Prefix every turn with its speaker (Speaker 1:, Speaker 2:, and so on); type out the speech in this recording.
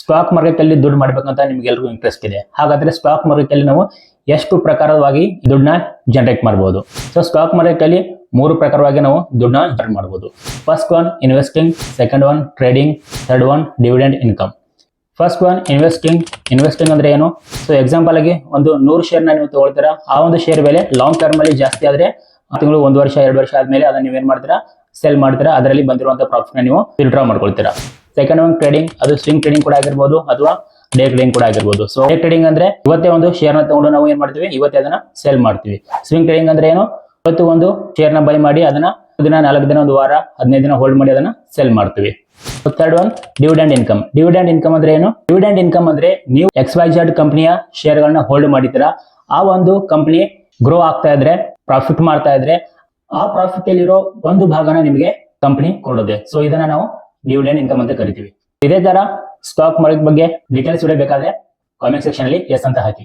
Speaker 1: Stock market ಅಲ್ಲಿ ದುಡ್ಡು ಮಾಡ್ಬೇಕಂತ ನಿಮ್ಗೆ ಎಲ್ರಿಗೂ ಇಂಟ್ರೆಸ್ಟ್ ಇದೆ. ಹಾಗಾದ್ರೆ ಸ್ಟಾಕ್ ಮಾರ್ಕೆಟ್ ಅಲ್ಲಿ ನಾವು ಎಷ್ಟು ಪ್ರಕಾರವಾಗಿ ದುಡ್ಡನ್ನ ಜನರೇಟ್ ಮಾಡಬಹುದು ಸೊ ಸ್ಟಾಕ್ ಮಾರ್ಕೆಟ್ ಅಲ್ಲಿ ಮೂರು ಪ್ರಕಾರವಾಗಿ ನಾವು ದುಡ್ಡನ್ನ ಜನರೇಟ್ ಮಾಡಬಹುದು first one investing second one trading third one dividend income first one investing investing ಅಂದ್ರೆ ಏನು? ಸೊ ಎಕ್ಸಾಂಪಲ್ ಆಗಿ ಒಂದು ನೂರು ಶೇರ್ ನೀವು ತಗೊಳ್ತೀರಾ? ಆ ಒಂದು ಶೇರ್ ಬೆಲೆ ಲಾಂಗ್ ಟರ್ಮ್ ಅಲ್ಲಿ ಜಾಸ್ತಿ ಆದ್ರೆ ತಿಂಗಳು ಒಂದು ವರ್ಷ, ಎರಡು ವರ್ಷ ಆದ್ಮೇಲೆ ಅದನ್ನ ನೀವೇನ್ ಮಾಡ್ತೀರಾ? ಸೆಲ್ ಮಾಡ್ತೀರಾ? ಅದರಲ್ಲಿ ಬಂದಿರುವಂತ ಪ್ರಾಫಿಟ್ ನೀವು ವಿಡ್ರಾ ಮಾಡ್ಕೊಳ್ತೀರಾ. ಸೆಕೆಂಡ್ ಟ್ರೇಡಿಂಗ್ ಅದು ಸ್ವಿಂಗ್ ಟ್ರೇಡಿಂಗ್ ಕೂಡ ಆಗಿರ್ಬೋದು ಅಥವಾ ಡೇ ಟ್ರೇಡಿಂಗ್ ಕೂಡ ಆಗಿರ್ಬೋದು. ಸೊ ಡೇ ಟ್ರೇಡಿಂಗ್ ಅಂದ್ರೆ ಇವತ್ತೇ ಒಂದು ಶೇರ್ನ ತಗೊಂಡು ನಾವು ಏನ್ ಮಾಡ್ತೀವಿ? ಇವತ್ತೇ ಅದನ್ನ ಸೇಲ್ ಮಾಡ್ತೀವಿ. ಸ್ವಿಂಗ್ ಟ್ರೇಡಿಂಗ್ ಅಂದ್ರೆ ಏನು? ಇವತ್ತು ಒಂದು ಶೇರ್ನ ಬೈ ಮಾಡಿ ಅದನ್ನ ದಿನ, ನಾಲ್ಕು ದಿನ, ಒಂದು ವಾರ, ಹದಿನೈದು ದಿನ ಹೋಲ್ಡ್ ಮಾಡಿ ಅದನ್ನ ಸೆಲ್ ಮಾಡ್ತೀವಿ. Third one dividend income dividend income ಅಂದ್ರೆ ಏನು? ಡಿವಿಡೆಂಡ್ ಇನ್ಕಮ್ ಅಂದ್ರೆ ನೀವು ಎಕ್ಸ್ ವೈ ಕಂಪನಿಯ ಶೇರ್ಗಳನ್ನ ಹೋಲ್ಡ್ ಮಾಡಿದ್ದೀರಾ? ಆ ಒಂದು ಕಂಪನಿ ಗ್ರೋ ಆಗ್ತಾ ಇದ್ರೆ ಪ್ರಾಫಿಟ್ ಮಾಡ್ತಾ ಇದ್ರೆ, ಆ ಪ್ರಾಫಿಟ್ ಅಲ್ಲಿರೋ ಒಂದು ಭಾಗನ ನಿಮಗೆ ಕಂಪನಿ ಕೊಡೋದೆ ಸೊ ಇದನ್ನ ನಾವು ಡಿವಿಡೆಂಡ್ ಇನ್ಕಮ್ ಅಂತ ಕರಿತೀವಿ. ಇದೇ ತರ ಸ್ಟಾಕ್ ಮಾರ್ಕೆಟ್ ಬಗ್ಗೆ ಡೀಟೇಲ್ಸ್ ಬೇಕಾದ್ರೆ ಕಾಮೆಂಟ್ ಸೆಕ್ಷನ್ ಅಲ್ಲಿ ಎಸ್ ಅಂತ ಹಾಕಿ.